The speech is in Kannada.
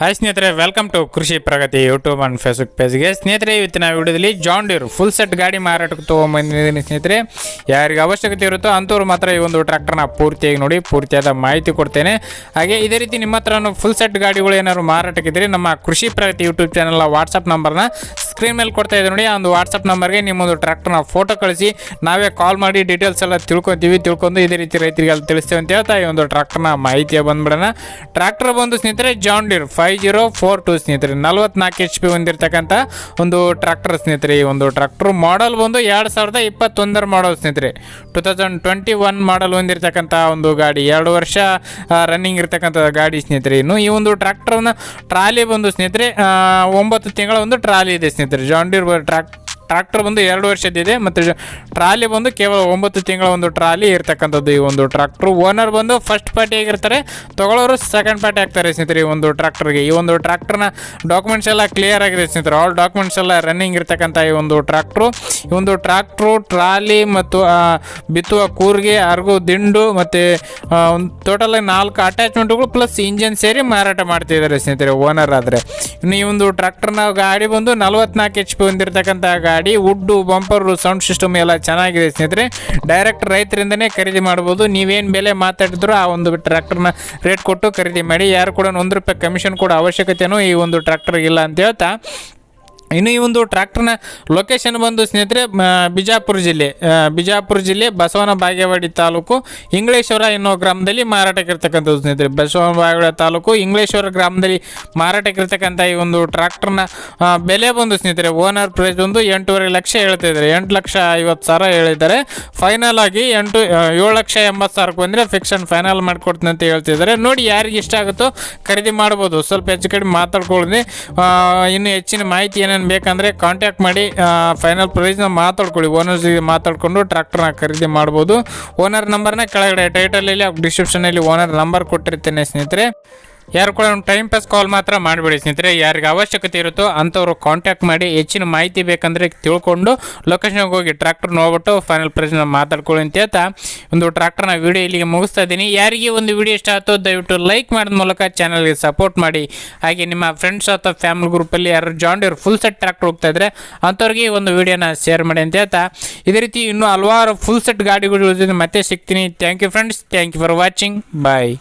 ಹಾಯ್ ಸ್ನೇಹಿತರೆ welcome to Krishi Pragati YouTube and Facebook ಪೇಜ್ಗೆ ಸ್ನೇಹಿತರೆ, ಇವತ್ತಿನ ವಿಡಿಯೋದಲ್ಲಿ ಜಾನ್ ಡೀರ್ ಫುಲ್ ಸೆಟ್ ಗಾಡಿ ಮಾರಾಟಕ್ಕೆ ತೊಗೊಂಬಂದಿದ್ದೀನಿ ಸ್ನೇಹಿತರೆ. ಯಾರಿಗೆ ಅವಶ್ಯಕತೆ ಇರುತ್ತೋ ಅಂಥವ್ರು ಮಾತ್ರ ಈ ಒಂದು ಟ್ರ್ಯಾಕ್ಟರ್ನ ಪೂರ್ತಿಯಾಗಿ ನೋಡಿ, ಪೂರ್ತಿಯಾದ ಮಾಹಿತಿ ಕೊಡ್ತೇನೆ. ಹಾಗೆ ಇದೇ ರೀತಿ ನಿಮ್ಮ ಹತ್ರನೂ ಫುಲ್ ಸೆಟ್ ಗಾಡಿಗಳು ಏನಾದ್ರು ಮಾರಾಟಕ್ಕಿದ್ರೆ ನಮ್ಮ ಕೃಷಿ ಪ್ರಗತಿ ಯೂಟ್ಯೂಬ್ ಚಾನಲ್ನ ವಾಟ್ಸಪ್ ನಂಬರ್ನ ಸ್ಕ್ರೀನ್ ಮೇಲೆ ಕೊಡ್ತಾ ಇದ್ದೀವಿ ನೋಡಿ, ಆ ಒಂದು ವಾಟ್ಸಪ್ ನಂಬರ್ಗೆ ನಿಮ್ಮೊಂದು ಟ್ರ್ಯಾಕ್ಟರ್ನ ಫೋಟೋ ಕಳಿಸಿ, ನಾವೇ ಕಾಲ್ ಮಾಡಿ ಡೀಟೇಲ್ಸ್ ಎಲ್ಲ ತಿಳ್ಕೊತೀವಿ, ತಿಳ್ಕೊಂಡು ಇದೇ ರೀತಿ ರೈತರಿಗೆ ಅಲ್ಲಿ ತಿಳಿಸ್ತೇವೆ ಅಂತ ಹೇಳ್ತಾ ಈ ಒಂದು ಟ್ರ್ಯಾಕ್ಟರ್ನ ಮಾಹಿತಿಯ ಬಂದ್ಬಿಡೋಣ. ಟ್ರ್ಯಾಕ್ಟರ್ ಬಂದು ಸ್ನೇಹಿತರೆ John Deere five zero four two ಸ್ನೇಹಿತರೆ, ನಲ್ವತ್ನಾಲ್ಕು ಎಚ್ ಪಿ ಹೊಂದಿರತಕ್ಕಂಥ ಒಂದು ಟ್ರ್ಯಾಕ್ಟರ್ ಸ್ನೇಹಿತರೆ, ಈ ಒಂದು ಟ್ರ್ಯಾಕ್ಟರ್ ಮಾಡಲ್ ಬಂದು ಎರಡು ಸಾವಿರದ ಇಪ್ಪತ್ತೊಂದರ ಮಾಡಲ್ ಸ್ನೇಹಿತರೆ. Two thousand twenty one model ಹೊಂದಿರತಕ್ಕಂಥ ಒಂದು ಗಾಡಿ, ಎರಡು ವರ್ಷ ರನ್ನಿಂಗ್ ಇರತಕ್ಕಂಥ ಗಾಡಿ ಸ್ನೇಹಿತರೆ. ಇನ್ನು ಈ ಒಂದು ಟ್ರ್ಯಾಕ್ಟರ್ನ ಟ್ರಾಲಿ ಬಂದು ಸ್ನೇಹಿತರೆ ಒಂಬತ್ತು ತಿಂಗಳ ಒಂದು ಟ್ರಾಲಿ ಇದೆ ಸ್ನೇಹಿತರೆ. ಜಾನ್ ಡೀರ್ ಟ್ರ್ಯಾಕ್ ಟ್ರ್ಯಾಕ್ಟರ್ ಬಂದು ಎರಡು ವರ್ಷದಿದೆ ಮತ್ತು ಟ್ರಾಲಿ ಬಂದು ಕೇವಲ ಒಂಬತ್ತು ತಿಂಗಳ ಒಂದು ಟ್ರಾಲಿ ಇರ್ತಕ್ಕಂಥದ್ದು ಈ ಒಂದು ಟ್ರ್ಯಾಕ್ಟ್ರು. ಓನರ್ ಬಂದು ಫಸ್ಟ್ ಪಾರ್ಟಿ ಆಗಿರ್ತಾರೆ, ತಗೊಳ್ಳೋರು ಸೆಕೆಂಡ್ ಪಾರ್ಟಿ ಆಗ್ತಾರೆ ಸ್ನೇಹಿತರೆ ಈ ಒಂದು ಟ್ರ್ಯಾಕ್ಟರ್ಗೆ. ಈ ಒಂದು ಟ್ರ್ಯಾಕ್ಟರ್ನ ಡಾಕ್ಯುಮೆಂಟ್ಸ್ ಎಲ್ಲ ಕ್ಲಿಯರ್ ಆಗಿದೆ ಸ್ನೇಹಿತರೆ. ಆಲ್ ಡಾಕ್ಯುಮೆಂಟ್ಸ್ ಎಲ್ಲ ರನ್ನಿಂಗ್ ಇರ್ತಕ್ಕಂಥ ಈ ಒಂದು ಟ್ರ್ಯಾಕ್ಟ್ರು. ಈ ಒಂದು ಟ್ರ್ಯಾಕ್ಟ್ರು, ಟ್ರಾಲಿ ಮತ್ತು ಬಿತ್ತುವ ಕೂರ್ಗೆ, ಅರ್ಗು, ದಿಂಡು ಮತ್ತು ಒಂದು ಟೋಟಲ್ ನಾಲ್ಕು ಅಟ್ಯಾಚ್ಮೆಂಟ್ಗಳು ಪ್ಲಸ್ ಇಂಜಿನ್ ಸೇರಿ ಮಾರಾಟ ಮಾಡ್ತಿದ್ದಾರೆ ಸ್ನೇಹಿತರೆ ಓನರ್ ಆದರೆ. ಇನ್ನು ಈ ಒಂದು ಟ್ರ್ಯಾಕ್ಟರ್ನ ಗಾಡಿ ಬಂದು ನಲವತ್ನಾಲ್ಕು ಎಚ್ ಪಿ ಹೊಂದಿರತಕ್ಕಂಥ ವುಡ್ಡು, ಬಂಪರು, ಸೌಂಡ್ ಸಿಸ್ಟಮ್ ಎಲ್ಲ ಚೆನ್ನಾಗಿದೆ ಸ್ನೇಹಿತರೆ. ಡೈರೆಕ್ಟ್ ರೈತರಿಂದನೇ ಖರೀದಿ ಮಾಡ್ಬೋದು. ನೀವೇನು ಬೆಲೆ ಮಾತಾಡಿದ್ರು ಆ ಒಂದು ಟ್ರ್ಯಾಕ್ಟರ್ನ ರೇಟ್ ಕೊಟ್ಟು ಖರೀದಿ ಮಾಡಿ. ಯಾರು ಕೂಡ ಒಂದು ರೂಪಾಯಿ ಕಮಿಷನ್ ಕೂಡ ಅವಶ್ಯಕತೆಯೂ ಈ ಒಂದು ಟ್ರ್ಯಾಕ್ಟರ್ಗೆ ಇಲ್ಲ ಅಂತ ಹೇಳ್ತಾ ಇನ್ನು ಈ ಒಂದು ಟ್ರ್ಯಾಕ್ಟರ್ನ ಲೊಕೇಶನ್ ಬಂದು ಸ್ನೇಹಿತರೆ ಬಿಜಾಪುರ ಜಿಲ್ಲೆ ಬಿಜಾಪುರ ಜಿಲ್ಲೆ ಬಸವನ ಬಾಗೇವಾಡಿ ತಾಲೂಕು ಇಂಗ್ಲೇಶ್ವರ ಎನ್ನುವ ಗ್ರಾಮದಲ್ಲಿ ಮಾರಾಟಕ್ಕಿರ್ತಕ್ಕಂಥದ್ದು ಸ್ನೇಹಿತರೆ. ಬಸವನ ಬಾಗೇವಾಡಿ ತಾಲೂಕು ಇಂಗ್ಲೇಶ್ವರ ಗ್ರಾಮದಲ್ಲಿ ಮಾರಾಟಕ್ಕಿರ್ತಕ್ಕಂಥ ಈ ಒಂದು ಟ್ರ್ಯಾಕ್ಟರ್ನ ಬೆಲೆ ಬಂದು ಸ್ನೇಹಿತರೆ, ಓನರ್ ಪ್ರೈಸ್ ಒಂದು ಎಂಟೂವರೆ ಲಕ್ಷ ಹೇಳ್ತಾ ಇದ್ದಾರೆ. ಎಂಟು ಲಕ್ಷ ಐವತ್ತು ಸಾವಿರ ಹೇಳಿದ್ದಾರೆ. ಫೈನಲ್ ಆಗಿ ಎಂಟು ಏಳು ಲಕ್ಷ ಎಂಬತ್ತು ಸಾವಿರಕ್ಕೆ ಬಂದರೆ ಫಿಕ್ಷನ್ ಫೈನಲ್ ಮಾಡಿಕೊಡ್ತೀನಿ ಅಂತ ಹೇಳ್ತಿದ್ದಾರೆ ನೋಡಿ ಯಾರಿಗೆ ಇಷ್ಟ ಆಗುತ್ತೋ ಖರೀದಿ ಮಾಡ್ಬೋದು. ಸ್ವಲ್ಪ ಹೆಚ್ಚು ಕಡಿಮೆ ಮಾತಾಡ್ಕೊಳ್ಳಿ. ಇನ್ನು ಹೆಚ್ಚಿನ ಮಾಹಿತಿ ಏನೇನು ಬೇಕಂದರೆ ಕಾಂಟ್ಯಾಕ್ಟ್ ಮಾಡಿ ಫೈನಲ್ ಪ್ರೈಸ್ನ ಮಾತಾಡ್ಕೊಳ್ಳಿ. ಓನರ್ ಜೊತೆ ಮಾತಾಡಿಕೊಂಡು ಟ್ರ್ಯಾಕ್ಟರ್ನ ಖರೀದಿ ಮಾಡ್ಬೋದು. ಓನರ್ ನಂಬರ್ನ ಕೆಳಗಡೆ ಟೈಟಲಲ್ಲಿ ಡಿಸ್ಕ್ರಿಪ್ಷನಲ್ಲಿ ಓನರ್ ನಂಬರ್ ಕೊಟ್ಟಿರ್ತೇನೆ ಸ್ನೇಹಿತರೆ. ಯಾರು ಕೂಡ ಒಂದು ಟೈಮ್ ಪಾಸ್ ಕಾಲ್ ಮಾತ್ರ ಮಾಡಿಬಿಡಿ. ಸ್ನೇಹಿತರೆ, ಯಾರಿಗೆ ಅವಶ್ಯಕತೆ ಇರುತ್ತೋ ಅಂಥವ್ರು ಕಾಂಟ್ಯಾಕ್ಟ್ ಮಾಡಿ, ಹೆಚ್ಚಿನ ಮಾಹಿತಿ ಬೇಕಂದರೆ ತಿಳ್ಕೊಂಡು ಲೊಕೇಶನ್ಗೆ ಹೋಗಿ ಟ್ರ್ಯಾಕ್ಟರ್ ನೋಡ್ಬಿಟ್ಟು ಫೈನಲ್ ಪ್ರೈಸ್ನ ಮಾತಾಡ್ಕೊಳ್ಳಿ ಅಂತ ಹೇಳ್ತಾ ಒಂದು ಟ್ರ್ಯಾಕ್ಟರ್ನ ವಿಡಿಯೋ ಇಲ್ಲಿಗೆ ಮುಗಿಸ್ತಾ ಇದ್ದೀನಿ. ಯಾರಿಗೆ ಒಂದು ವಿಡಿಯೋ ಇಷ್ಟ ಆಯ್ತೋ ದಯವಿಟ್ಟು ಲೈಕ್ ಮಾಡಿದ ಮೂಲಕ ಚಾನಲ್ಗೆ ಸಪೋರ್ಟ್ ಮಾಡಿ. ಹಾಗೆ ನಿಮ್ಮ ಫ್ರೆಂಡ್ಸ್ ಅಥವಾ ಫ್ಯಾಮಿಲಿ ಗ್ರೂಪಲ್ಲಿ ಯಾರು ಜಾಂಡಿಯರ್ ಫುಲ್ ಸೆಟ್ ಟ್ರ್ಯಾಕ್ಟರ್ ಹೋಗ್ತಾ ಇದ್ರೆ ಅಂಥವ್ರಿಗೆ ಈ ಒಂದು ವಿಡಿಯೋನ ಶೇರ್ ಮಾಡಿ ಅಂತ ಹೇಳ್ತಾ ಇದೇ ರೀತಿ ಇನ್ನೂ ಹಲವಾರು ಫುಲ್ ಸೆಟ್ ಗಾಡಿಗಳು ಜೊತೆ ಮತ್ತೆ ಸಿಗ್ತೀನಿ. Thank you friends thank you for watching bye